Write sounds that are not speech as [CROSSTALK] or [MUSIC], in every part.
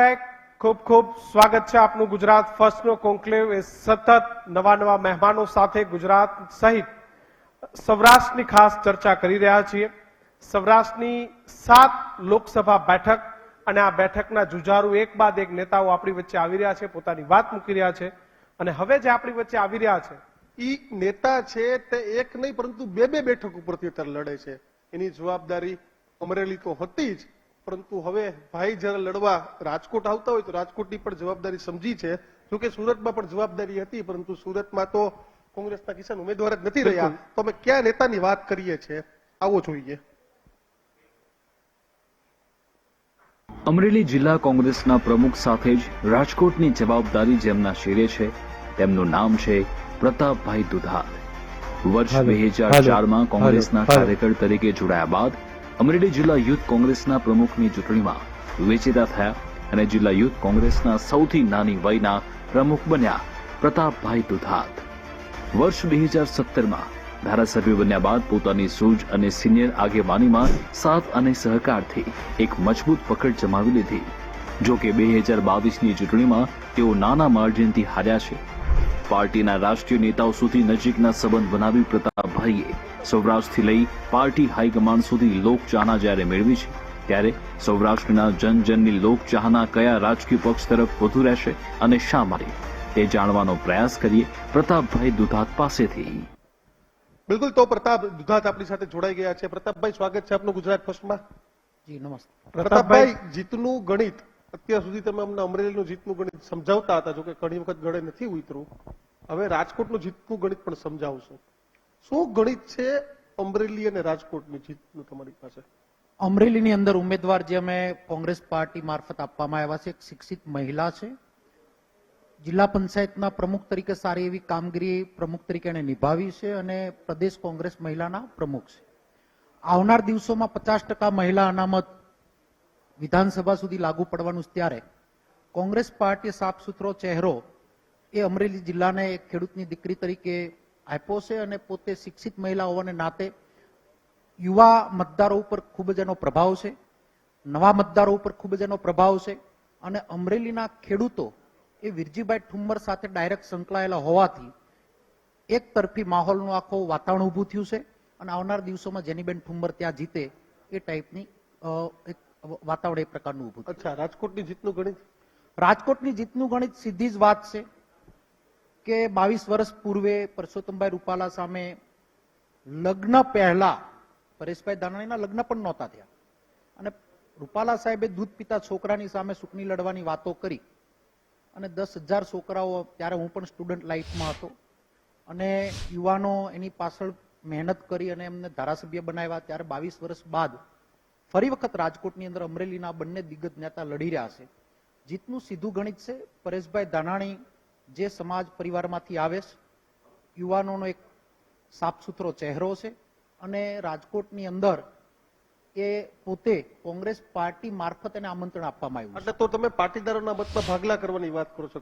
Back. ખૂબ ખૂબ સ્વાગત છે આપનું ગુજરાત ફર્સ્ટનો કોન્ક્લેવ એ સતત નવા નવા મહેમાનો સાથે ગુજરાત સહિત સૌરાષ્ટ્રની ખાસ ચર્ચા કરી રહ્યા છીએ. સૌરાષ્ટ્રની સાત લોકસભા બેઠક અને આ બેઠકના જુજારુ એક બાદ એક નેતાઓ આપણી વચ્ચે આવી રહ્યા છે, પોતાની વાત મૂકી રહ્યા છે. અને હવે જે આપણી વચ્ચે આવી રહ્યા છે, ઈ નેતા છે તે એક નહીં, પરંતુ બે બે બેઠક ઉપરથી અત્યારે લડે છે. એની જવાબદારી અમરેલી તો હતી જ. પરંતુ હવે ભાઈ જ્યારે લડવા રાજકોટ આવતા હોય તો રાજકોટની પણ જવાબદારી સમજી છે. જોકે સુરતમાં પણ જવાબદારી હતી પરંતુ સુરતમાં તો કોંગ્રેસના કિસાન ઉમેદવાર જ નથી રહ્યા. તો અમે ક્યાં નેતાની વાત કરીએ છીએ? આવો જોઈએ. અમરેલી જિલ્લા કોંગ્રેસના પ્રમુખ સાથે જ રાજકોટની જવાબદારી જેમના શિરે છે તેમનું નામ છે પ્રતાપભાઈ દુધાત વર્ષ બે હજાર ચારમાં કોંગ્રેસના કાર્યકર તરીકે જોડાયા બાદ અમરેલી જિલ્લા યુથ કોંગ્રેસના પ્રમુખની ચૂંટણીમાં વિજેતા થયા અને જિલ્લા યુથ કોંગ્રેસના સૌથી નાની વયના પ્રમુખ બન્યા પ્રતાપભાઈ દુધાત. વર્ષ બે હજાર સત્તરમાં ધારાસભ્ય બન્યા બાદ પોતાની સૂઝ અને સિનિયર આગેવાનીમાં સાથ અને સહકારથી એક મજબૂત પકડ જમાવી લીધી. જો કે બે હજાર બાવીસની ચૂંટણીમાં તેઓ નાના માર્જિનથી હાર્યા છે. પાર્ટીના રાષ્ટ્રીય નેતાઓ સુધી નજીકના સંબંધ બનાવી પ્રતાપભાઈએ સૌરાષ્ટ્રથી લઈ પાર્ટી હાઈકમાન્ડ સુધી લોકચાહના જ્યારે મેળવી છે ત્યારે સૌરાષ્ટ્રના જનજનની લોકચાહના કયા રાજકીય પક્ષ તરફ વધુ રહેશે અને શા માટે? તે જાણવાનો પ્રયાસ કરીએ પ્રતાપભાઈ દુધાત પાસેથી. બિલકુલ તો પ્રતાપ દુધાત આપણી સાથે જોડાઈ ગયા છે. પ્રતાપભાઈ સ્વાગત છે આપનું ગુજરાત ફર્સ્ટમાં. જી નમસ્તે. પ્રતાપભાઈ જીતનું ગણિત. અત્યાર સુધી તમે અમને અમરેલીનું જીતનું ગણિત સમજાવતા હતા જોકે ઘણી વખત ગળે નથી ઉતરું. હવે રાજકોટનું જીતનું ગણિત પણ સમજાવશો. શું ગણિત છે અમરેલી અને રાજકોટની જીતનું તમારી પાસે? અમરેલીની અંદર ઉમેદવાર જે અમે કોંગ્રેસ પાર્ટી મારફત આપવામાં આવ્યા છે, એક શિક્ષિત મહિલા છે. જિલ્લા પંચાયતના પ્રમુખ તરીકે સારી એવી કામગીરી પ્રમુખ તરીકે એણે નિભાવી છે અને પ્રદેશ કોંગ્રેસ મહિલાના પ્રમુખ છે. આવનાર દિવસોમાં પચાસ ટકા મહિલા અનામત વિધાનસભા સુધી લાગુ પડવાનું છે ત્યારે કોંગ્રેસ પાર્ટીએ સાફ સુથરો ચહેરો એ અમરેલી જિલ્લાને ખેડૂતની દીકરી તરીકે આપ્યો છે અને પોતે શિક્ષિત મહિલા હોવાને નાતે યુવા મતદારો ઉપર ખૂબ જ એનો પ્રભાવ છે નવા મતદારો ઉપર ખૂબ જ એનો પ્રભાવ છે અને અમરેલીના ખેડૂતો એ વિરજીભાઈ ઠુમ્મર સાથે ડાયરેક્ટ સંકળાયેલા હોવાથી એક તરફી માહોલનું આખો વાતાવરણ ઊભું થયું છે અને આવનાર દિવસોમાં જેનીબેન ઠુમ્મર ત્યાં જીતે એ ટાઈપની એક વાતાવરણ એ પ્રકારનું ઊભું અચ્છા રાજકોટની જીતનું ગણિત? રાજકોટની જીતનું ગણિત સીધી જ વાત છે. કે બાવીસ વર્ષ પૂર્વે પરસોત્તમભાઈ રૂપાલા સામે લગ્ન પહેલા પરેશભાઈ દાનાણીના લગ્ન પણ નહોતા થયા. અને રૂપાલા સાહેબે દૂધ પીતા છોકરાની સામે સુકની લડવાની વાતો કરી. અને દસ હજાર છોકરાઓ ત્યારે હું પણ સ્ટુડન્ટ લાઈફમાં હતો. અને યુવાનો એની પાછળ મહેનત કરી અને એમને ધારાસભ્ય બનાવ્યા. ત્યારે બાવીસ વર્ષ બાદ ફરી વખત રાજકોટની અંદર અમરેલીના બંને દિગ્ગજ નેતા લડી રહ્યા છે. જીતનું સીધું ગણિત છે. પરેશભાઈ દાનાણી જે સમાજ પરિવારમાંથી આવે છે યુવાનોનો એક સાફ સુથરો ચહેરો છે અને રાજકોટની અંદર એ પોતે કોંગ્રેસ પાર્ટી મારફત એને આમંત્રણ આપવામાં આવ્યું એટલે તો તમે પાટીદારોના મતમાં ભાગલા કરવાની વાત કરો છો.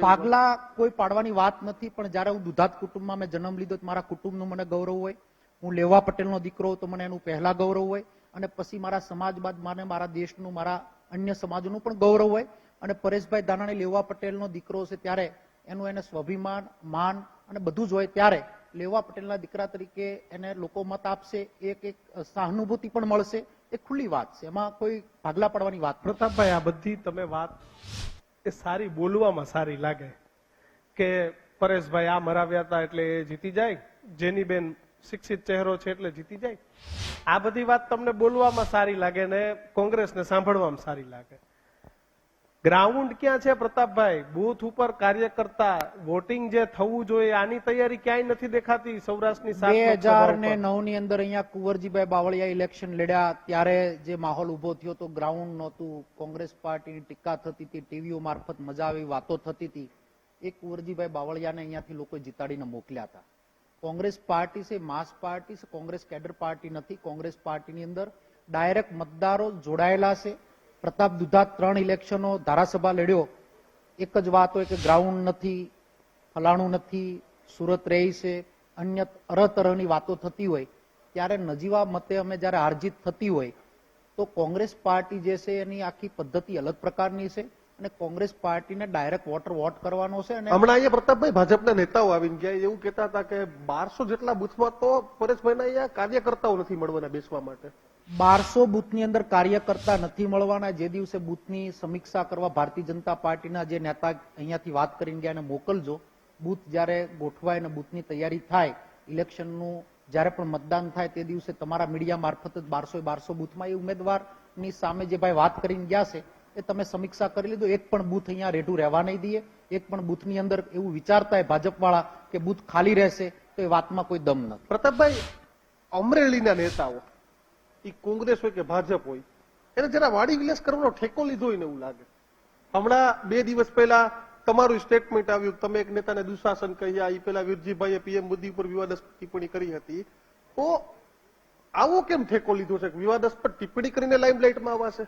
પાગલા કોઈ પાડવાની વાત નથી પણ જ્યારે હું દુધાત કુટુંબમાં મેં જન્મ લીધો તો મારા કુટુંબનું મને ગૌરવ હોય. હું લેવા પટેલનો દીકરો તો મને એનું પહેલા ગૌરવ હોય. અને પછી મારા સમાજ બાદ મને મારા દેશનું મારા અન્ય સમાજનું પણ ગૌરવ હોય. અને પરેશભાઈ દાનાણી લેવા પટેલનો દીકરો છે ત્યારે એનું એને સ્વાભિમાન, માન અને બધું જ હોય ત્યારે લેવા પટેલના દીકરા તરીકે એને લોકો મત આપશે, એક એક સહાનુભૂતિ પણ મળશે, એ ખુલ્લી વાત છે. એમાં કોઈ ભાગલા પડવાની વાત. પ્રતાપભાઈ, આ બધી તમે વાત એ સારી બોલવામાં સારી લાગે કે પરેશભાઈ આ મરાવ્યા હતા એટલે એ જીતી જાય જેની બેન શિક્ષિત ચહેરો છે એટલે જીતી જાય. આ બધી વાત તમને બોલવામાં સારી લાગે ને કોંગ્રેસને સાંભળવામાં સારી લાગે. ગ્રાઉન્ડ ક્યાં છે પ્રતાપભાઈ? બુથ ઉપર કાર્યકર્તા વોટિંગ જે થવું જોઈએ આની તૈયારી ક્યાંય નથી દેખાતી સૌરાષ્ટ્રની બે હજાર ને નવની અંદર અહીંયા કુંવરજીભાઈ બાવળિયા ઇલેક્શન લડ્યા ત્યારે જે માહોલ ઊભો થયો તો ગ્રાઉન્ડ નહોતું કોંગ્રેસ પાર્ટીની ટીકા થતી હતી ટીવીઓ મારફત મજા આવી વાતો થતી હતી. એ કુંવરજીભાઈ બાવળિયાને અહીંયાથી લોકો જીતાડીને મોકલ્યા હતા. કોંગ્રેસ પાર્ટી છે માસ પાર્ટી છે કોંગ્રેસ કેડર પાર્ટી નથી કોંગ્રેસ પાર્ટીની અંદર ડાયરેક્ટ મતદારો જોડાયેલા છે. પ્રતાપ દુધા ત્રણ ઇલેક્શનો ધારાસભા લડ્યો. એક જ વાત કે ગ્રાઉન્ડ નથી, ફલાણું નથી, સુરત રહી છે અન્ય અરતરની વાતો થતી હોય. ત્યારે નજીવા મતે અમે જ્યારે હારજીત થતી હોય, તો કોંગ્રેસ પાર્ટી જે છે એની આખી પદ્ધતિ અલગ પ્રકારની છે અને કોંગ્રેસ પાર્ટીને ડાયરેક્ટ વોટર વોટ કરવાનો છે અને હમણાં અહીંયા પ્રતાપભાઈ ભાજપના નેતાઓ આવીને ગયા, એવું કહેતા હતા કે બારસો જેટલા બુથમાં તો પરેશભાઈના અહીંયા કાર્યકર્તાઓ નથી મળવાના બેસવા માટે. બારસો બુથની અંદર કાર્ય કરતા નથી મળવાના. જે દિવસે બુથની સમીક્ષા કરવા ભારતીય જનતા પાર્ટીના જે નેતા અહીંયાથી વાત કરીને ગયા એને મોકલજો. બુથ જ્યારે ગોઠવાય અને બુથની તૈયારી થાય, ઇલેક્શનનું જ્યારે પણ મતદાન થાય તે દિવસે તમારા મીડિયા મારફત જ બારસો બારસો બુથમાં એ ઉમેદવારની સામે જે ભાઈ વાત કરીને ગયા છે, એ તમે સમીક્ષા કરી લીધો. એક પણ બુથ અહીંયા રેઢું રહેવા નહીં દઈએ. એક પણ બુથની અંદર એવું વિચારતા હોય ભાજપવાળા કે બુથ ખાલી રહેશે, તો એ વાતમાં કોઈ દમ નથી. પ્રતાપભાઈ, અમરેલીના નેતાઓ એ કોંગ્રેસ હોય કે ભાજપ હોય, એને જરા વાડી વિલાસ કરવાનો ઠેકો લીધો હોય ને એવું લાગે. હમણાં બે દિવસ પહેલા તમારું સ્ટેટમેન્ટ આવ્યું તમે એક નેતાને દુશાસન કહ્યા એ પેલા વિરજીભાઈએ પીએમ મોદી ઉપર વિવાદાસ્પદ ટિપ્પણી કરી હતી. તો આવો કેમ ઠેકો લીધો છે? વિવાદાસ્પદ ટિપ્પણી કરીને લાઇમલાઇટમાં આવશે.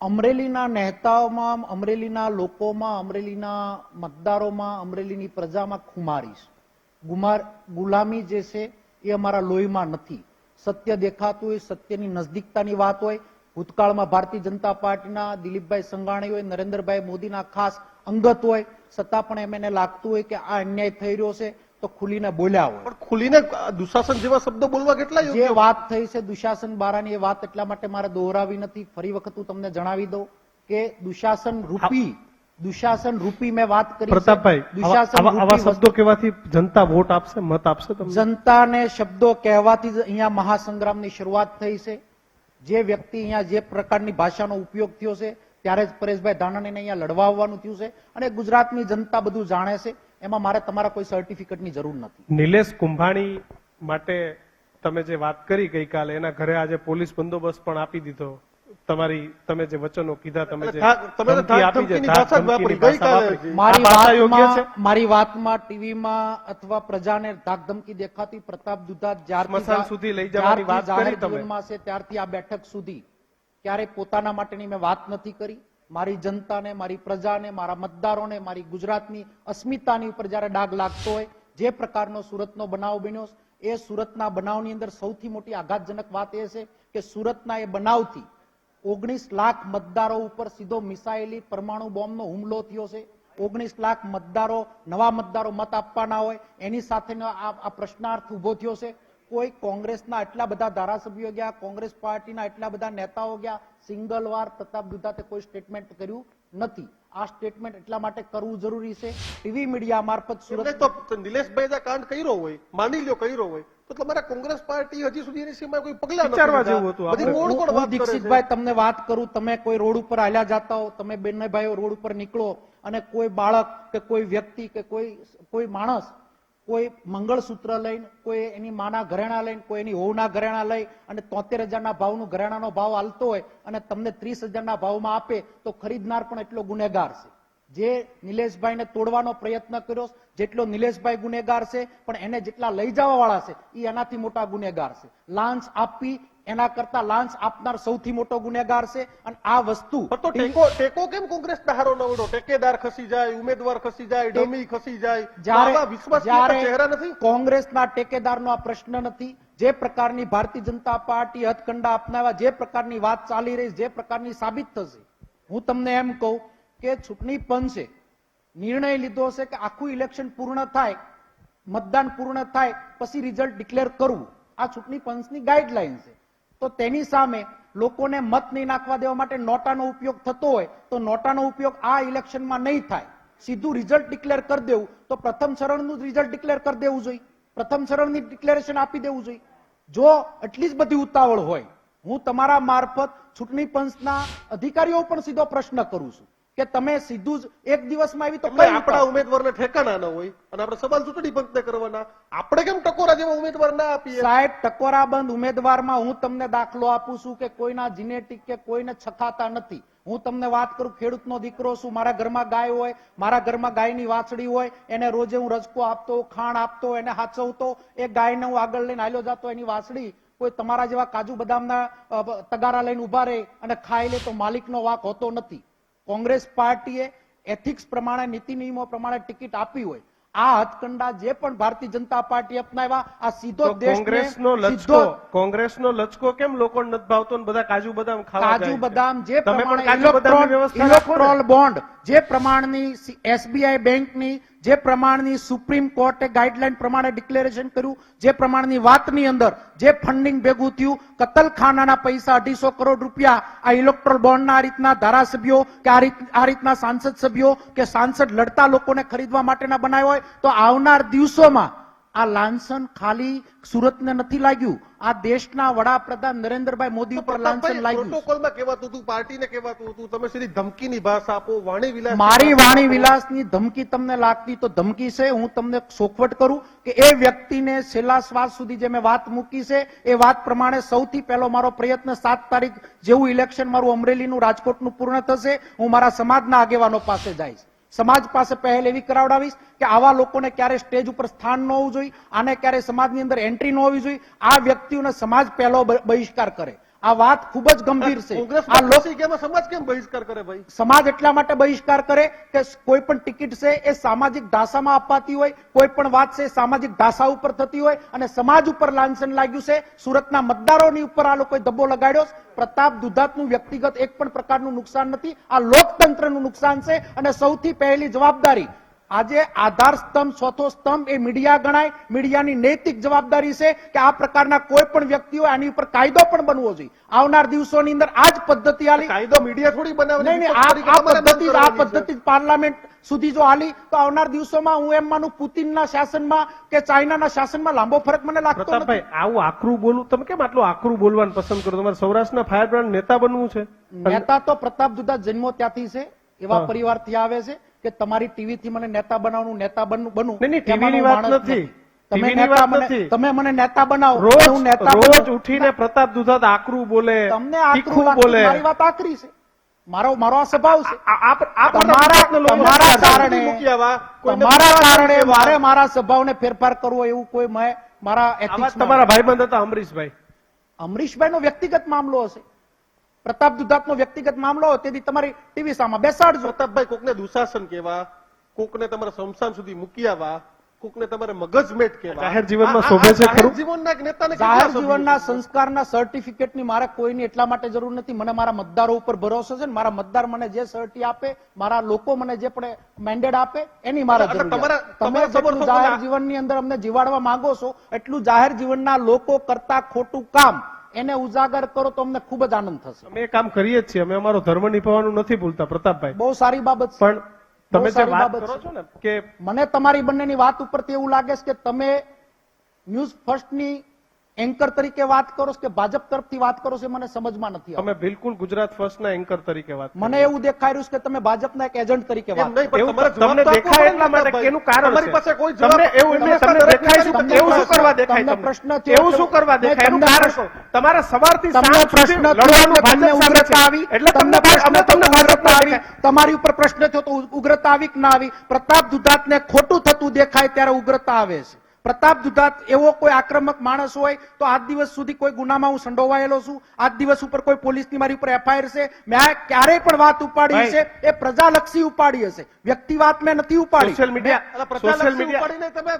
અમરેલીના નેતાઓમાં, અમરેલીના લોકોમાં, અમરેલીના મતદારોમાં, અમરેલીની પ્રજામાં ખુમારી છે ગુમાર, ગુલામી જે છે એ અમારા લોહીમાં નથી. સત્ય દેખાતું હોય સત્યની નજદીકતાની વાત હોય ભૂતકાળમાં ભારતીય જનતા પાર્ટીના દિલીપભાઈ સંઘાણી હોય નરેન્દ્રભાઈ મોદીના ખાસ અંગત હોય છતાં પણ એમ એને લાગતું હોય કે આ અન્યાય થઈ રહ્યો છે તો ખુલીને બોલ્યા હોય. પણ ખુલીને દુશાસન જેવા શબ્દો બોલવા કેટલા જે વાત થઈ છે દુશાસન બારાની એ વાત એટલા માટે મારે દોહરાવી નથી. ફરી વખત હું તમને જણાવી દઉં કે દુશાસન રૂપી દુશાસન રૂપી મેં વાત કરી પ્રતાપભાઈ આવા- શબ્દો કહેવાથી જનતા વોટ આપશે મત આપશે તમને? જનતાને શબ્દો કહેવાથી જ અહીંયા મહાસંગ્રામની શરૂઆત થઈ છે. જે વ્યક્તિ અહીંયા જે પ્રકારની ભાષાનો ઉપયોગ થયો છે ત્યારે જ પરેશભાઈ ધાનાણીને અહીંયા લડવા આવવાનું થયું છે. અને ગુજરાતની જનતા બધું જાણે છે એમાં મારે તમારા કોઈ સર્ટિફિકેટની જરૂર નથી. નિલેશ કુંભાણી માટે તમે જે વાત કરી ગઈકાલે એના ઘરે આજે પોલીસ બંદોબસ્ત પણ આપી દીધો. તમારી તમે જે વચનો કીધા તમે જે તમે આપી છે. મારી વાતમાં મારી વાતમાં ટીવીમાં અથવા પ્રજાને ધાકધમકી દેખાતી પ્રતાપ દુધા જ્યારથી સ્મશાન સુધી લઈ જવાની વાત કરી તમે. છે ત્યારથી આ બેઠક સુધી ક્યારે પોતાના માટેની મેં વાત નથી કરી મારી જનતાને મારી પ્રજાને મારા મતદારોને મારી ગુજરાતની અસ્મિતાની ઉપર જ્યારે ડાગ લાગતો હોય જે પ્રકારનો સુરતનો બનાવ બન્યો એ સુરતના બનાવની અંદર સૌથી મોટી આઘાતજનક વાત એ છે કે સુરતના એ બનાવથી ઓગણીસ લાખ મતદારો ઉપર સીધો મિસાઇલી પરમાણુ બોમ્બનો હુમલો થયો છે. ઓગણીસ લાખ મતદારો, નવા મતદારો મત આપવાના હોય, એની સાથેનો આ પ્રશ્નાર્થ ઊભો થયો છે. કોઈ કોંગ્રેસના એટલા બધા ધારાસભ્યો ગયા, કોંગ્રેસ પાર્ટીના એટલા બધા નેતાઓ ગયા સિંગલ વાર પ્રતાપ દુધાતે કોઈ સ્ટેટમેન્ટ કર્યું નથી. આ સ્ટેટમેન્ટ એટલા માટે કરવું જરૂરી છે. ટીવી મીડિયા મારફત સુરત તો નિલેશભાઈ કાંડ કર્યો હોય માની લ્યો કર્યો હોય તો તમારા કોંગ્રેસ પાર્ટી હજી સુધી એની સીમાએ કોઈ પગલા વિચારવા જેવું હતું બધી. કોણ કોણ વાત દીક્ષિતભાઈ તમને વાત કરું તમે કોઈ રોડ ઉપર હાલ્યા જાતા હો તમે બંને ભાઈઓ રોડ ઉપર નીકળો અને કોઈ બાળક કે કોઈ વ્યક્તિ કે કોઈ કોઈ માણસ કોઈ મંગળસૂત્ર લઈને કોઈ એની માના ઘરેણા લઈને કોઈ એની હોવના ઘરેણા લઈ અને તોતેર હજારના ભાવનું ઘરેણાનો ભાવ હાલતો હોય અને તમને ત્રીસ હજારના ભાવમાં આપે, તો ખરીદનાર પણ એટલો ગુનેગાર છે. જે નિલેશભાઈને તોડવાનો પ્રયત્ન કર્યો, જેટલો નિલેશભાઈ ગુનેગાર છે, પણ એને જેટલા લઈ જવા વાળા છે એ એનાથી મોટા ગુનેગાર છે. લાંચ આપી એના કરતા લાંચ આપનાર સૌથી મોટો ગુનેગાર છે અને આ વસ્તુ તો ટેકો ટેકો કેમ કોંગ્રેસ હારો નવડો ટેકેદાર ખસી જાય ઉમેદવાર ખસી જાય ડમી ખસી જાય. જ્યારે ચહેરા નથી. કોંગ્રેસના ટેકેદારનો આ પ્રશ્ન નથી. જે પ્રકારની ભારતીય જનતા પાર્ટી હથકંડા અપનાવ્યા જે પ્રકારની વાત ચાલી રહી જે પ્રકારની સાબિત થશે. હું તમને એમ કહું કે ચૂંટણી પંચે નિર્ણય લીધો છે કે આખું ઇલેક્શન પૂર્ણ થાય મતદાન પૂર્ણ થાય પછી રિઝલ્ટ ડિક્લેર કરવું. આ ચૂંટણી પંચની ગાઈડલાઈન છે. તો તેની સામે લોકોને મત નહીં નાખવા દેવા માટે નોટાનો ઉપયોગ થતો હોય તો નોટાનો ઉપયોગ આ ઇલેક્શનમાં નહીં થાય. સીધું રિઝલ્ટ ડિક્લેર કરી દેવું. તો પ્રથમ ચરણનું રિઝલ્ટ ડિક્લેર કરી દેવું જોઈએ. પ્રથમ ચરણની ડિક્લેરેશન આપી દેવું જોઈએ. જો એટલી જ બધી ઉતાવળ હોય, હું તમારા મારફત ચૂંટણી પંચના અધિકારીઓ પણ સીધો પ્રશ્ન કરું છું. કે તમે સીધું જ એક દિવસમાં આવી તો આપણા ઉમેદવારને ઠેકાણા ન હોય અને આપણે સવાલ ચૂંટણી પંચને કરવાના. આપણે કેમ ટકોરા જેવા ઉમેદવાર ના આપીએ? સાહેબ ટકોરાબંધ ઉમેદવારમાં હું તમને દાખલો આપું છું કે કોઈના જીનેટિક કે કોઈને છખાતા નથી. હું તમને વાત કરું ખેડૂતનો દીકરો છું મારા ઘરમાં ગાય હોય મારા ઘરમાં ગાયની વાછડી હોય એને રોજે હું રજકો આપતો ખાણ આપતો એને હાચવતો એ ગાયને હું આગળ લઈને હાલ્યો જતો એની વાછડી કોઈ તમારા જેવા કાજુ બદામના તગારા લઈને ઊભા રહે અને ખાઈ લે તો માલિકનો વાક હોતો નથી. કોંગ્રેસ પાર્ટીએ એથિક્સ પ્રમાણે નીતિ નિયમો પ્રમાણે ટિકિટ આપી હોય આ હથકંડા જે પણ ભારતીય જનતા પાર્ટી અપનાવ્યા આ સીધો કોંગ્રેસનો લચકો કોંગ્રેસનો લચકો કેમ લોકો નથી ભાવતો બધા કાજુ બદામ ખાવા કાજુ બદામ જે તમે પ્રમાણે. ઇલેક્ટ્રોલ બોન્ડ જે પ્રમાણની એસબીઆઈ બેંકની, જે પ્રમાણની સુપ્રીમ કોર્ટે ગાઈડલાઈન પ્રમાણે ડિક્લેરેશન કર્યું, જે પ્રમાણની વાતની અંદર જે ફંડિંગ ભેગું થયું, કતલખાનાના પૈસા અઢીસો કરોડ રૂપિયા આ ઇલેક્ટ્રોલ બોન્ડના આ રીતના ધારાસભ્યો કે આ રીત આ રીતના સાંસદ સભ્યો કે સાંસદ લડતા લોકોને ખરીદવા માટેના બનાવ્યા હોય, તો આવનાર દિવસોમાં આ લાંછન ખાલી સુરતને નથી લાગ્યું. આ દેશના વડાપ્રધાન નરેન્દ્રભાઈ મોદી ઉપર લાંછન લાગ્યું પ્રોટોકોલમાં કહેવાતું હતું પાર્ટીને કહેવાતું હતું તમે સીધી ધમકીની ભાષા આપો વાણી વિલાસ મારી વાણી વિલાસની ધમકી તમને લાગતી તો ધમકી છે હું તમને સોખવટ કરું કે એ વ્યક્તિને છેલ્લા શ્વાસ સુધી જે મેં વાત મૂકી છે એ વાત પ્રમાણે સૌથી પહેલો મારો પ્રયત્ન સાત તારીખ જેવું ઇલેક્શન મારું અમરેલીનું રાજકોટનું પૂર્ણ થશે હું મારા સમાજના આગેવાનો પાસે જઈશ. સમાજ પાસે પહેલ એવી કરાવડાવીશ કે આવા લોકોને ક્યારે સ્ટેજ ઉપર સ્થાન ન હોવું જોઈએ, આને ક્યારે સમાજની અંદર એન્ટ્રી ન હોવી જોઈએ. આ વ્યક્તિઓને સમાજ પહેલો બહિષ્કાર કરે. આ વાત ખૂબ જ ગંભીર છે. આ લોક સમાજ કેમ બહિષ્કાર કરે ભાઈ? સમાજ એટલા માટે બહિષ્કાર કરે કે કોઈ પણ ટિકિટ છે એ સામાજિક ઢાસામાં અપાતી હોય કોઈ પણ વાત છે સામાજિક ઢાસા ઉપર થતી હોય અને સમાજ ઉપર લાંછન લાગ્યું છે. સુરતના મતદારોની ઉપર આ લોકોએ ધબ્બો લગાડ્યો પ્રતાપ દુધાતનું વ્યક્તિગત એક પણ પ્રકારનું નુકસાન નથી. આ લોકતંત્રનું નુકસાન છે અને સૌથી પહેલી જવાબદારી આજે આધાર સ્તંભ ચોથો સ્તંભ એ મીડિયા ગણાય. મીડિયાની નૈતિક જવાબદારી છે કે આ પ્રકારના કોઈ પણ વ્યક્તિઓ આની ઉપર કાયદો પણ બનવો જોઈએ. આવનાર દિવસોની અંદર આ જ પદ્ધતિ આલી. કાયદો મીડિયા થોડી બનાવે નહીં નહીં આ પદ્ધતિ આ પદ્ધતિ પાર્લામેન્ટ સુધી જો આલી તો આવનાર દિવસોમાં હું એમ માનું પુતિનના શાસનમાં કે ચાઇનાના શાસનમાં લાંબો ફરક મને લાગતો નથી. આવું આકરું બોલું તમે કેમ આટલું આકરું બોલવાનું પસંદ કરો? તમારે સૌરાષ્ટ્રના ફાયર બ્રાન્ડ નેતા બનવું છે. નેતા તો પ્રતાપ જુદા જન્મો ત્યાંથી છે એવા. પરિવારથી આવે છે. કે તમારી ટીવી થી મને નેતા બનાવવાનું નેતા બનવું બનવું. નહીં, ની વાત નથી. તમે મને- તમે મને નેતા બનાવો. રોજ હું નેતા રોજ ઉઠીને પ્રતાપ દુધાત આકરું બોલે તમને આકરું બોલે. મારી વાત આકરી છે. મારો મારો આ સ્વભાવ છે. તમારા કારણે મારે મારા સ્વભાવને ફેરફાર કરવો એવું કોઈ મેં મારા તમારા ભાઈ બંધ તમારા ભાઈબંધ હતા અમરીશભાઈ. અમરીશભાઈ નો વ્યક્તિગત મામલો હશે. પ્રતાપ દુધાતનો વ્યક્તિગત મામલો હોય તેથી તમારી ટીવી સામે બેસાડજો. પ્રતાપભાઈ કોકને દુશાસન કેવા કોકને તમારા સમસાન સુધી મૂકી આવવા કોકને તમારે મગજમેટ કેવા જાહેર જીવનમાં શોભે છે ખરું? જીવનના એક નેતાને જાહેર જીવનના સંસ્કારના સર્ટિફિકેટની મારા કોઈની એટલા માટે જરૂર નથી. મને મારા મતદારો ઉપર ભરોસો છે ને મારા મતદાર મને જે સર્ટી આપે મારા લોકો મને જે પણ મેન્ડેટ આપે એની મારા તમારા- તમે જેટલું જાહેર જીવનની અંદર અમને જીવાડવા માંગો છો એટલું જાહેર જીવનના લોકો કરતા ખોટું કામ. એને ઉજાગર કરો તો અમને ખૂબ જ આનંદ થશે. અમે એ કામ કરીએ જ છીએ. અમે અમારો ધર્મ નિભાવવાનું નથી ભૂલતા પ્રતાપભાઈ. બહુ સારી બાબત છે. પણ તમે જે વાત કરો છો ને કે મને તમારી બંનેની વાત ઉપરથી એવું લાગે છે કે તમે ન્યૂઝ ફર્સ્ટની એન્કર તરીકે વાત કરો છો કે ભાજપ તરફથી વાત કરો છો મને સમજમાં નથી તમે બિલકુલ ગુજરાત ફર્સ્ટના એન્કર તરીકે વાત મને એવું દેખાઈ રહ્યું છે કે તમે ભાજપના એક એજન્ટ તરીકે વાત નહીં, પણ એવું તમારે જવાબ તમને દેખાય એટલા માટે કેનું કારણ તમારી પાસે કોઈ જવાબ તમને એવું તમને દેખાય શું એવું શું પ્રશ્ન- કરવા દેખાય તમને? પ્રશ્ન છે એવું શું કરવા દેખાય? એનું કારણ શું? તમારા સવારથી સાંજ સુધી પ્રશ્ન લડવાનું ભાજપ ઉગ્રતા આવી. એટલે તમને તમને અમે તમને ઉગ્રતા આવી. તમારી ઉપર પ્રશ્ન થયો તો ઉગ્રતા આવી કે ના આવી? પ્રતાપ દુધાતને ખોટું થતું દેખાય ત્યારે ઉગ્રતા આવે છે. પ્રતાપ દુધાત એવો કોઈ આક્રમક માણસ હોય તો આજ દિવસ સુધી કોઈ ગુનામાં હું સંડોવાયેલો છું. આજ દિવસ ઉપર કોઈ પોલીસની મારી ઉપર એફઆઈઆર છે. મેં આ ક્યારેય પણ વાત ઉપાડી. છે. એ પ્રજાલક્ષી ઉપાડી હશે. વ્યક્તિ વાત મેં નથી ઉપાડી. સોશિયલ મીડિયા સોશિયલ મીડિયા ઉપાડીને તમે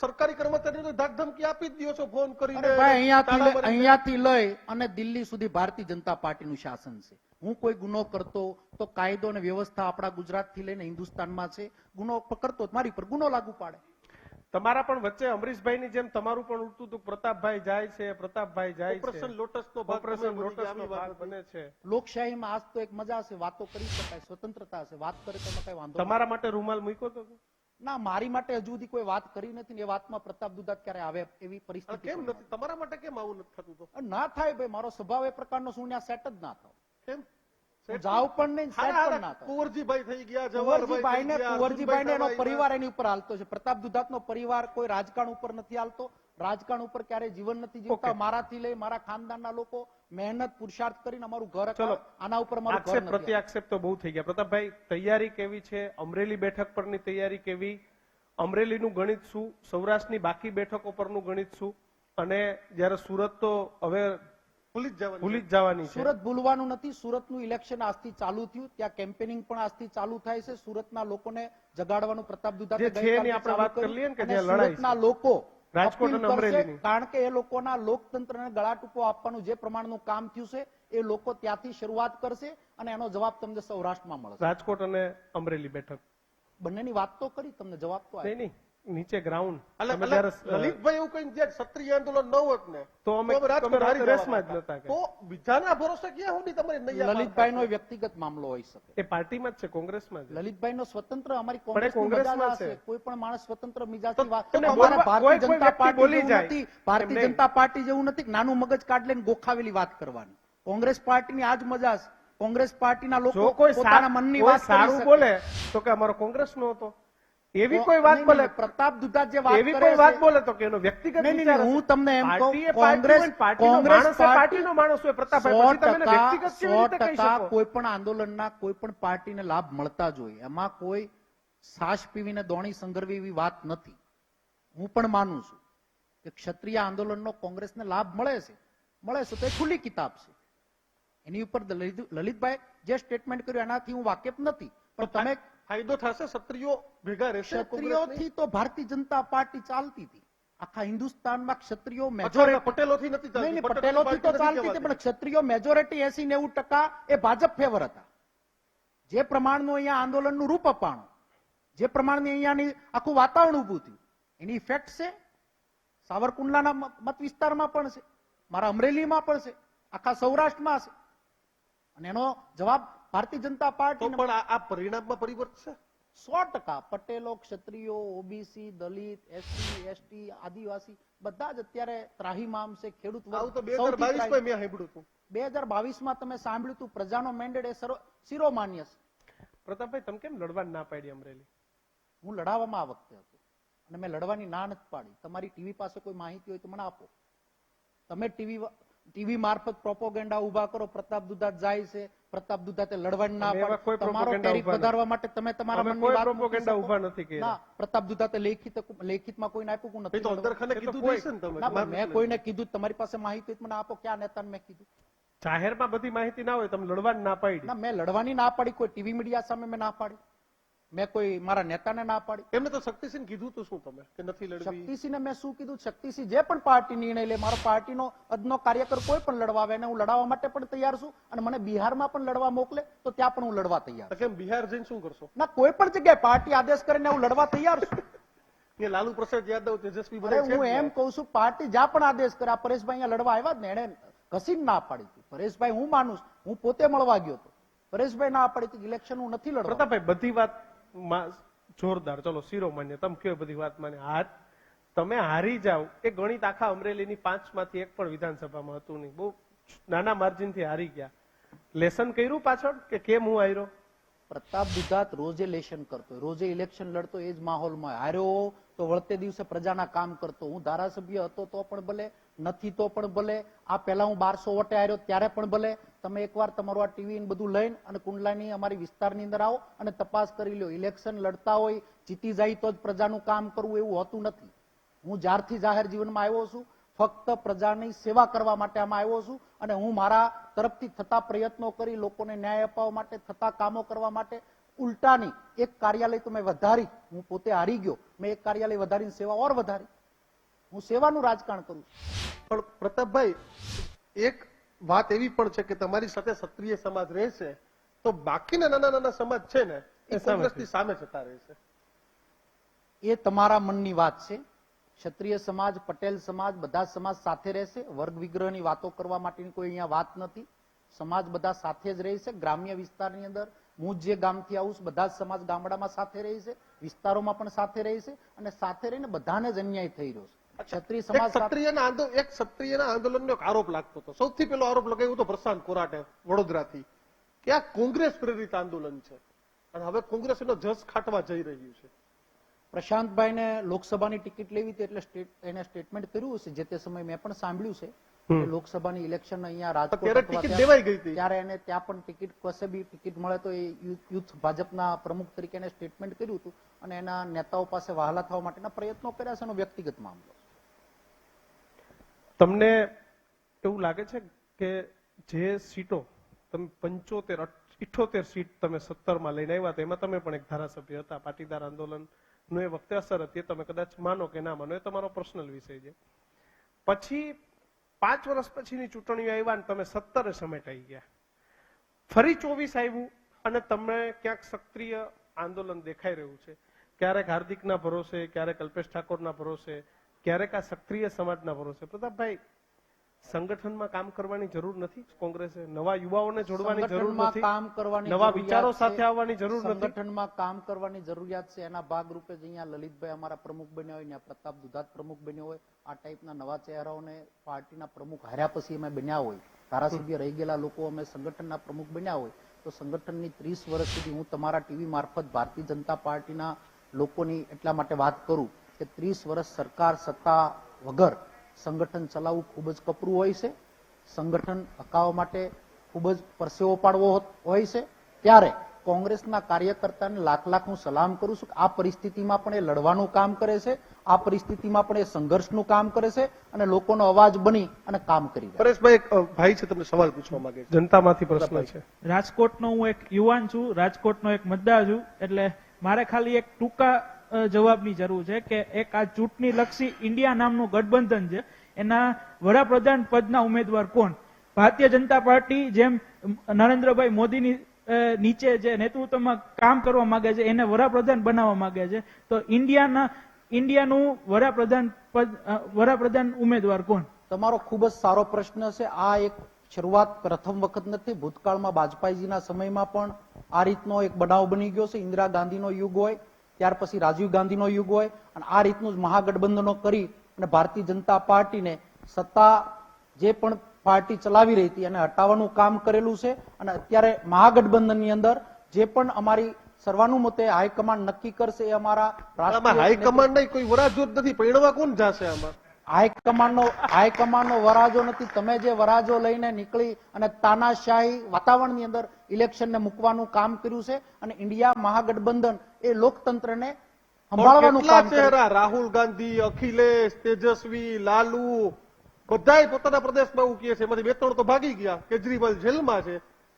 સરકારી કર્મચારીને ધાકધમકી આપી જ છો ફોન કરીને. ભાઈ અહીંયાથી લઈ- અહીંયાથી લઈ અને દિલ્હી સુધી ભારતીય જનતા પાર્ટીનું શાસન છે. હું કોઈ ગુનો કરતો તો કાયદો અને વ્યવસ્થા આપણા ગુજરાતથી લઈને હિન્દુસ્તાનમાં છે. ગુનો કરતો મારી પર ગુનો લાગુ પાડે. તમારા પણ વચ્ચે અમરીશભાઈની જેમ તમારું પણ ઉડતું હતું. પ્રતાપભાઈ જાય છે પ્રતાપભાઈ જાય છે. ઓપરેશન લોટસનો ભાગ ઓપરેશન તમે લોટસનો આવી ભાગ વાત બને છે. લોકશાહીમાં આજ તો એક મજા છે વાતો કરી શકાય સ્વતંત્રતા છે વાત કરે તો કઈ વાંધો તમારા માટે રૂમાલ મૂક્યો તો ના મારી માટે હજુ સુધી કોઈ વાત કરી નથી એ વાતમાં પ્રતાપ દુધાત ક્યારે આવે એવી પરિસ્થિતિ કેમ નથી? તમારા માટે કેમ આવું નથી થતું તો? ના થાય ભાઈ મારો સ્વભાવ એ પ્રકારનો શૂન્ય ત્યાં સેટ જ ના થાય કેમ? જાઉં પણ નહીં સેટ પણ ના કુંવરજીભાઈ થઈ ગયા ને જવાહરભાઈ ગયા, કુંવરજીભાઈ ને એનો પરિવાર એની ઉપર હાલતો છે. પ્રતાપ દુધાતનો પરિવાર કોઈ રાજકારણ ઉપર નથી હાલતો. રાજકારણ ઉપર ક્યારે જીવન નથી જીવતા. મારાથી લઈ મારા ખાનદાનના લોકો મહેનત પુરુષાર્થ કરીને અમારું ઘર ચલો. આના ઉપર અમારું ઘર પ્રતિ આક્ષેપ તો બહુ થઈ ગયા. પ્રતાપભાઈ તૈયારી કેવી છે? અમરેલી બેઠક પરની તૈયારી કેવી? અમરેલીનું ગણિત શું? સૌરાષ્ટ્રની બાકી બેઠકો પરનું ગણિત શું? અને જ્યારે સુરત તો હવે ભૂલી જવાનું સુરત ભૂલવાનું નથી. સુરતનું ઇલેક્શન આજથી ચાલુ થયું. ત્યાં કેમ્પેનિંગ પણ આજથી ચાલુ થાય છે. સુરતના લોકોને જગાડવાનું પ્રતાપ દુધાતે જે છે ગઈકાલે એની આપણે ચાલુ વાત કરી કર્યું. લઈએ ને કે અને જ્યાં લડાઈ છે. સુરતના લોકો. કારણ કે એ લોકોના લોકતંત્રને ગળા ટૂંકો આપવાનું જે પ્રમાણનું કામ થયું છે એ લોકો ત્યાંથી શરૂઆત કરશે અને એનો જવાબ તમને સૌરાષ્ટ્રમાં મળશે. રાજકોટ અને અમરેલી બેઠક. બંનેની વાત તો કરી તમને જવાબ તો આવે નહીં. નીચે ગ્રાઉન્ડ લલિતભાઈ એવું કઈ ક્ષત્રિય આંદોલન ન હોત ને તો અમે- રેસમાં જ નતા તો બીજાના ભરોસે ક્યાં સુધી તમારે લલિતભાઈ નો વ્યક્તિગત મામલો હોઈ શકે. એ પાર્ટીમાં જ છે કોંગ્રેસમાં લલિતભાઈ નો સ્વતંત્ર અમારી કોંગ્રેસમાં છે. કોઈ પણ માણસ સ્વતંત્ર મિજાજથી વાત અમારે ભારતીય જનતા પાર્ટી બોલી જાય. ભારતીય જનતા પાર્ટી જેવું નથી. નાનું મગજ કાઢ લઈને ગોખાવેલી વાત કરવાની. કોંગ્રેસ પાર્ટીની આજ જ મજા છે કોંગ્રેસ પાર્ટીના લોકો કોઈ પોતાના મનની વાત સારું બોલે તો કે અમારો કોંગ્રેસ નો હતો. એવી કોઈ વાત બોલે પ્રતાપ દુધાત જે વાત એવી કોઈ વાત બોલે તો કે એનો વ્યક્તિગત વિચાર હું તમને એમ કહું, કોંગ્રેસ- કોંગ્રેસ પાર્ટીનો માણસ હોય પ્રતાપભાઈ પછી તમે વ્યક્તિગત કેવી રીતે કહી શકો? કોઈ પણ આંદોલનના કોઈ પણ પાર્ટીને લાભ મળતા જોઈએ. એમાં કોઈ સાસ પીવીને દોણી સંગરવી એવી વાત નથી. હું પણ માનું છું કે ક્ષત્રિય આંદોલનનો કોંગ્રેસને લાભ મળે છે. મળે છે તો એ ખુલ્લી કિતાબ છે. એની ઉપર લલિતભાઈ જે સ્ટેટમેન્ટ કર્યું એનાથી હું વાકેફ નથી. પણ તમે ફાયદો થશે ક્ષત્રિયો ભેગા રહેશે? ક્ષત્રિયોથી તો ભારતીય જનતા પાર્ટી ચાલતી હતી. આખા હિન્દુસ્તાનમાં ક્ષત્રિયો મેજોરિટી પટેલોથી નથી ચાલતી. પટેલોથી તો ચાલતી હતી પણ ક્ષત્રિયો મેજોરિટી એસી નેવું ટકા એ ભાજપ ફેવર હતા. જે પ્રમાણનું અહીંયા આંદોલનનું રૂપ અપાણું જે પ્રમાણની અહીંયાની આખું વાતાવરણ ઊભું થયું. એની ઇફેક્ટ છે સાવરકુંડલાના મત વિસ્તારમાં પણ છે મારા અમરેલીમાં પણ છે આખા સૌરાષ્ટ્રમાં છે. અને એનો જવાબ ભારતીય જનતા પાર્ટી પણ આ પરિણામમાં પરિવર્તન છે? સો ટકા પટેલો ક્ષત્રિયો OBC Dalit SC ST Adivasi બધા જ અત્યારે ત્રાહીમામ છે ખેડૂત વર્ગ. તો બે હજાર બાવીસ ત્રાહી- મેં સાંભળ્યું હતું. બે હજાર બાવીસમાં તમે સાંભળ્યું હતું પ્રજાનો મેન્ડેટ એ શિરોમાન્ય છે. પ્રતાપભાઈ તમે કેમ લડવા ના પાડી અમરેલી હું લડાવવામાં આ વખતે હતો અને મેં લડવાની ના નથી પાડી. તમારી ટીવી પાસે કોઈ માહિતી હોય તો મને આપો. તમે ટીવી ટીવી મારફત પ્રોપોગેન્ડા ઊભા કરો પ્રતાપ દુધાત જાય છે પ્રતાપ દુધાતે લડવાની ના પાડી તમારો ટેરિફ વધારવા માટે તમે તમારા મનની વાત મૂકી ઊભા નથી કે ના પ્રતાપ દુધાતે લેખિત લેખિતમાં કોઈને આપ્યું કે નથી તો અંદરખાને કીધું છે ને તમે. ના, મેં કોઈને કીધું તમારી પાસે માહિતી મને આપો ક્યાં નેતાને મેં કીધું? જાહેરમાં બધી માહિતી ના હોય તમે લડવા ના પાડી. ના મેં લડવાની ના પાડી કોઈ ટીવી મીડિયા સામે મેં ના પાડી. મેં કોઈ મારા નેતાને ના પાડી. એમને તો શક્તિસિંહ કીધું તો શું તમે? કે નથી લડવી? શક્તિસિંહને મેં શું કીધું? શક્તિસિંહ જે પણ પાર્ટી નિર્ણય લે મારો પાર્ટીનો અદનો કાર્યકર કોઈ પણ લડવા આવે એને હું લડાવવા માટે પણ તૈયાર છું અને મને બિહારમાં પણ લડવા મોકલે તો ત્યાં પણ હું લડવા તૈયાર કેમ બિહાર જઈને શું કરશો? ના કોઈ પણ જગ્યાએ પાર્ટી આદેશ કરીને હું લડવા તૈયાર છું. [LAUGHS] કે લાલુ પ્રસાદ યાદવ તેજસ્વી બને છે હું એમ કહું છું પાર્ટી જ્યાં પણ આદેશ કરે આ પરેશભાઈ અહીંયા લડવા આવ્યા જ ને એને ઘસીને ના પાડી હતી. પરેશભાઈ હું માનું હું પોતે મળવા ગયો હતો. પરેશભાઈ ના પાડી હતી ઇલેક્શન હું નથી લડવા. પ્રતાપભાઈ બધી વાત જોરદાર. ચલો શિરોમાન્ય તમે કયો બધી વાત માને હાથ? તમે હારી જાવ એ ગણિત આખા અમરેલીની પાંચમાંથી એક પણ વિધાનસભામાં હતું નહીં. બહુ નાના માર્જિનથી હારી ગયા. લેસન કર્યું પાછળ કે કેમ હું હાર્યો? પ્રતાપ દુધાત રોજે લેશન કરતો રોજે ઇલેક્શન લડતો એ જ માહોલમાં હાર્યો તો વળતે દિવસે પ્રજાના કામ કરતો. હું ધારાસભ્ય હતો તો પણ ભલે, નથી તો પણ ભલે. આ પહેલા હું બારસો વટે હાર્યો, ત્યારે પણ ભલે. તમે એકવાર તમારું આ ટીવી બધું લઈને અને કુંડલાની અમારી વિસ્તારની અંદર આવો અને તપાસ કરી લો ઇલેક્શન લડતા હોય, જીતી જાય તો જ પ્રજાનું કામ કરવું એવું હોતું નથી. હું જ્યારથી જાહેર જીવનમાં આવ્યો છું, ફક્ત પ્રજાની સેવા કરવા માટે આમાં આવ્યો છું અને હું મારા તરફથી થતા પ્રયત્નો કરી, લોકોને ન્યાય અપાવવા માટે, થતા કામો કરવા માટે ઉલટાની એક કાર્યાલય તો મેં વધારી. હું પોતે હારી ગયો. મેં એક કાર્યાલય વધારીને સેવા ઓર વધારી. હું સેવાનું રાજકારણ કરું પણ પ્રતાપભાઈ, એક વાત એવી પણ છે કે તમારી સાથે ક્ષત્રિય સમાજ રહેશે તો બાકીના નાના નાના સમાજ છે ને એ કોંગ્રેસની સામે જતા રહેશે. એ તમારા મનની વાત છે. ક્ષત્રિય સમાજ પટેલ સમાજ બધા સમાજ સાથે રહેશે. વર્ગ વિગ્રહની વાતો કરવા માટેની કોઈ અહીંયા વાત નથી. સમાજ બધા સાથે જ રહેશે. ગ્રામ્ય વિસ્તારની અંદર હું જે ગામથી આવું છું બધા જ સમાજ ગામડામાં સાથે રહેશે વિસ્તારોમાં પણ સાથે રહેશે અને સાથે રહીને બધાને જ અન્યાય થઈ રહ્યો છે. ક્ષત્રિય સમાજ ક્ષત્રિયના આંદો એક ક્ષત્રિયના આંદોલનનો આરોપ લાગતો હતો. સૌથી પહેલો આરોપ લગાવ્યો હતો પ્રશાંત કોરાટે વડોદરાથી કે આ કોંગ્રેસ પ્રેરિત આંદોલન છે. અને હવે કોંગ્રેસ એનો જસ ખાટવા જઈ રહ્યું છે. પ્રશાંતભાઈને લોકસભાની ટિકિટ લેવી હતી એટલે સ્ટેટ એને સ્ટેટમેન્ટ કર્યું હશે. જે તે સમયે મેં પણ સાંભળ્યું છે લોકસભાની ઇલેક્શન અહીંયા રાજકોટ ટિકિટ દેવાઈ ગઈ હતી. ત્યારે એને ત્યાં પણ ટિકિટ કશે બી ટિકિટ મળે તો એ યુથ- ભાજપના પ્રમુખ તરીકે એને સ્ટેટમેન્ટ કર્યું હતું. અને એના નેતાઓ પાસે વહાલા થવા માટેના પ્રયત્નો કર્યા છે એનો વ્યક્તિગત મામલો છે. તમને એવું લાગે છે કે જે સીટો તમે પંચોતેર, ઇઠોતેર સીટ તમે સત્તરમાં લઈને આવ્યા હતા, એમાં તમે પણ એક ધારાસભ્ય હતા, પાટીદાર આંદોલન એ વખતે અસર હતી તમે કદાચ માનો કે ના માનો, એ તમારો પર્સનલ વિષય છે. પછી પાંચ વર્ષ પછીની ચૂંટણીઓ આવ્યા અને તમે સત્તરે સમેટાઈ ગયા. ફરી ચોવીસ આવ્યું અને તમને ક્યાંક સક્રિય આંદોલન દેખાઈ રહ્યું છે. ક્યારેક હાર્દિકના ભરોસે, ક્યારેક અલ્પેશ ઠાકોરના ભરોસે ક્યારેક આ સક્રિય સમાજના ભરોસે. પ્રતાપભાઈ સંગઠનમાં કામ કરવાની જરૂર નથી? કોંગ્રેસે નવા યુવાઓને જોડવાની જરૂર નથી? કામ કરવાની નવા વિચારો સાથે આવવાની જરૂર નથી? સંગઠનમાં કામ કરવાની જરૂરિયાત છે. એના ભાગરૂપે જ અહીંયા લલિતભાઈ અમારા પ્રમુખ બન્યા હોય ને પ્રતાપ દુધાત પ્રમુખ બન્યો હોય આ ટાઈપના નવા ચહેરાઓને પાર્ટીના પ્રમુખ હાર્યા પછી અમે બન્યા હોય. ધારાસભ્ય રહી ગયેલા લોકો અમે સંગઠનના પ્રમુખ બન્યા હોય. તો સંગઠનની ત્રીસ વર્ષ સુધી હું તમારા ટીવી મારફત ભારતીય જનતા પાર્ટીના લોકોની એટલા માટે વાત કરું. કે ત્રીસ વર્ષ સરકાર સત્તા વગર સંગઠન ચલાવવું ખૂબ જ કપરું હોય છે. સંગઠન હકાવવા માટે ખૂબ જ પરસેવો પાડવો હોય છે. ત્યારે કોંગ્રેસના કાર્યકર્તાને લાખ લાખ હું સલામ કરું છું કે આ પરિસ્થિતિમાં પણ એ લડવાનું કામ કરે છે આ પરિસ્થિતિમાં પણ એ સંઘર્ષનું કામ કરે છે અને લોકોનો અવાજ બની અને કામ કરી પરેશભાઈ એક ભાઈ છે તમને સવાલ પૂછવા માંગે જનતામાંથી પ્રશ્ન છે. રાજકોટનો હું એક યુવાન છું રાજકોટનો એક મતદાર છું એટલે મારે ખાલી એક ટૂંકા જવાબની જરૂર છે કે એક આ ચૂંટણી લક્ષી ઇન્ડિયા નામનું ગઠબંધન છે. એના વડાપ્રધાન પદના ઉમેદવાર કોણ? ભારતીય જનતા પાર્ટી જેમ નરેન્દ્રભાઈ મોદીની નીચે જે નેતૃત્વમાં કામ કરવા માંગે છે, એને વડાપ્રધાન બનાવવા માંગે છે. તો ઇન્ડિયાના, ઇન્ડિયાનું વડાપ્રધાન પદ વડાપ્રધાન ઉમેદવાર કોણ? તમારો ખૂબ જ સારો પ્રશ્ન છે. આ એક શરૂઆત પ્રથમ વખત નથી, ભૂતકાળમાં વાજપેયીજીના સમયમાં પણ આ રીતનો એક બનાવ બની ગયો છે. ઇન્દિરા ગાંધીનો યુગ હોય ત્યાર પછી રાજીવ ગાંધીનો યુગ હોય અને આ રીતનું જ મહાગઠબંધનો કરી અને ભારતીય જનતા પાર્ટીને સત્તા જે પણ પાર્ટી ચલાવી રહી હતી એને હટાવવાનું કામ કરેલું છે અને અત્યારે મહાગઠબંધનની અંદર જે પણ અમારી સર્વાનુમતે હાઈકમાન્ડ નક્કી કરશે એ અમારા હાઈકમાન્ડ નહીં કોઈ વરાજોત નથી. પરિણવા કોણ જશે આમાં? હાઈકમાન્ડનો હાઈકમાન્ડનો વરાજો નથી. તમે જે વરાજો લઈને નીકળી અને તાનાશાહી વાતાવરણની અંદર ઇલેક્શનને મૂકવાનું કામ કર્યું છે અને ઇન્ડિયા મહાગઠબંધન એ લોકતંત્રને સંભાળવાનું કામ ચહેરા? રાહુલ ગાંધી અખિલેશ તેજસ્વી લાલુ બધાય પોતાના પ્રદેશમાં એવું કહે છે. એમાંથી બે ત્રણ તો ભાગી ગયા. કેજરીવાલ જેલમાં છે.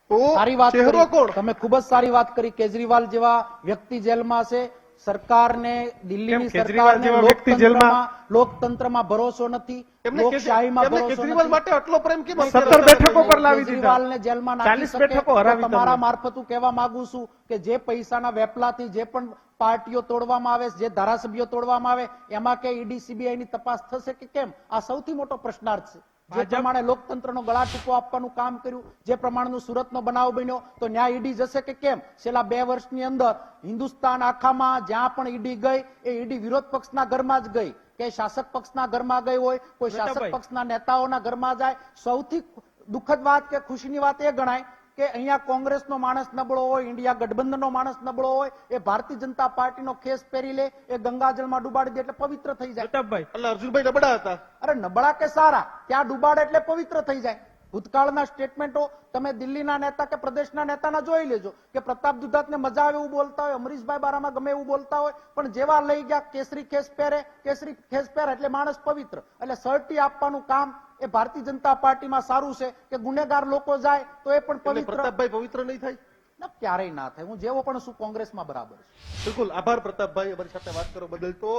તો સારી વાત ચહેરો કોણ? તમે ખૂબ જ સારી વાત કરી. કેજરીવાલ જેવા વ્યક્તિ જેલમાં છે. સરકારને દિલ્હીની સરકારને? લોકતંત્રમાં લોકતંત્રમાં ભરોસો નથી લોકશાહીમાં ભરોસો કેજરીવાલ માટે આટલો પ્રેમ કેમ સત્તર અત્યારે બેઠકો પર લાવી દીધા. કેજરીવાલને જેલમાં નાખી 40 બેઠકો હરાવી તમારા મારફત હું કહેવા માંગુ છું કે જે પૈસાના વેપલાથી જે પણ પાર્ટીઓ તોડવામાં આવે જે ધારાસભ્યો તોડવામાં આવે એમાં કે ઈડી સીબીઆઈ ની તપાસ થશે કે કેમ? આ સૌથી મોટો પ્રશ્નાર્થ છે. જે પ્રમાણે લોકતંત્રનો ગળા ટૂંકો આપવાનું કામ કર્યું જે પ્રમાણેનું સુરતનો બનાવ બન્યો તો ન્યાય ઈડી જશે કે કેમ? છેલ્લા બે વર્ષની અંદર હિન્દુસ્તાન આખામાં જ્યાં પણ ઈડી ગઈ એ ઈડી વિરોધ પક્ષના ઘરમાં જ ગઈ. કે શાસક પક્ષના ઘરમાં ગઈ હોય કોઈ શાસક. પક્ષના નેતાઓના ઘરમાં જાય. સૌથી દુઃખદ વાત કે ખુશીની વાત એ ગણાય કે અહીંયા કોંગ્રેસનો માણસ નબળો હોય ઇન્ડિયા ગઠબંધનનો માણસ નબળો હોય એ ભારતીય જનતા પાર્ટીનો ખેસ પહેરી લે એ ગંગાજળમાં ડુબાડી દે એટલે પવિત્ર થઈ જાય. પ્રતાપભાઈ. એટલે અર્જુનભાઈ નબળા હતા. અરે નબળા કે સારા ત્યાં ડુબાડે એટલે પવિત્ર થઈ જાય. ભૂતકાળના સ્ટેટમેન્ટો તમે દિલ્હીના નેતા કે પ્રદેશના નેતાના જોઈ લેજો કે પ્રતાપ દુધાતને મજા આવે એવું બોલતા હોય અમરીશભાઈ બારામાં ગમે એવું બોલતા હોય પણ જેવા લઈ ગયા કેસરી ખેસ પહેરે કેસરી ખેસ પહેરે એટલે માણસ પવિત્ર. એટલે સર્ટી આપવાનું કામ એ ભારતીય જનતા પાર્ટીમાં સારું છે કે ગુનેગાર લોકો જાય તો એ પણ પવિત્ર પ્રતાપભાઈ પવિત્ર નહીં થાય? ના, ક્યારેય ના થાય. હું જેવો પણ શું કોંગ્રેસમાં બરાબર બિલકુલ. આભાર પ્રતાપભાઈ. અમારી સાથે વાત કરો બદલ તો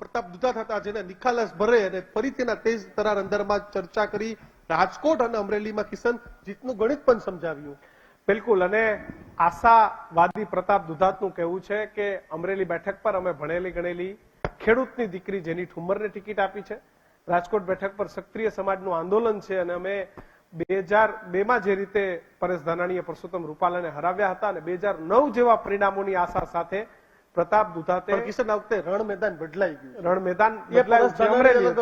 પ્રતાપ દુધાત હતા જેને નિખાલસ ભરે અને ફરીથી તેજ તરાર અંદરમાં ચર્ચા કરી રાજકોટ અને અમરેલીમાં કિશન જીતનું ગણિત પણ સમજાવ્યું. બિલકુલ. અને આશાવાદી પ્રતાપ દુધાતનું કહેવું છે કે અમરેલી બેઠક પર અમે ભણેલી ગણેલી ખેડૂતની દીકરી જેની ઠુમ્મરને ટિકિટ આપી છે. રાજકોટ બેઠક પર સક્રિય સમાજનું આંદોલન છે અને અમે બે હજાર બેમાં જે રીતે પરેશ ધાનાણીએ પરસોત્તમ રૂપાલાને હરાવ્યા હતા અને બે હજાર નવ જેવા પરિણામોની આશા સાથે પ્રતાપ દુધાતે કિશન આ વખતે રણ મેદાન બદલાઈ ગયું રણ મેદાન બદલાયું.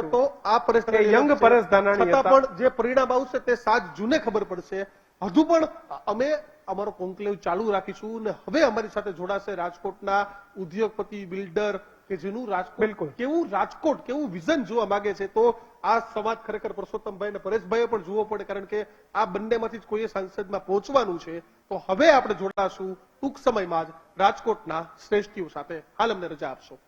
હતો, આ પરેશ યંગ પરેશ ધાનાણી હતા. પણ જે પરિણામ આવશે તે સાત જૂને ખબર પડશે હજુ પણ અમે અમારો કોન્ક્લેવ ચાલુ રાખીશું અને હવે અમારી સાથે જોડાશે રાજકોટના ઉદ્યોગપતિ બિલ્ડર કે જેનું રાજકોટ બિલકુલ. કેવું રાજકોટ કેવું વિઝન જોવા માંગે છે તો આ સંવાદ ખરેખર પરસોત્તમભાઈ અને પરેશભાઈએ પણ જોવો પડે કારણ કે આ બંનેમાંથી જ કોઈએ સંસદમાં પહોંચવાનું છે. તો હવે આપણે જોડાશું ટૂંક સમયમાં જ રાજકોટના શ્રેષ્ઠીઓ સાથે. હાલ અમને રજા આપશો.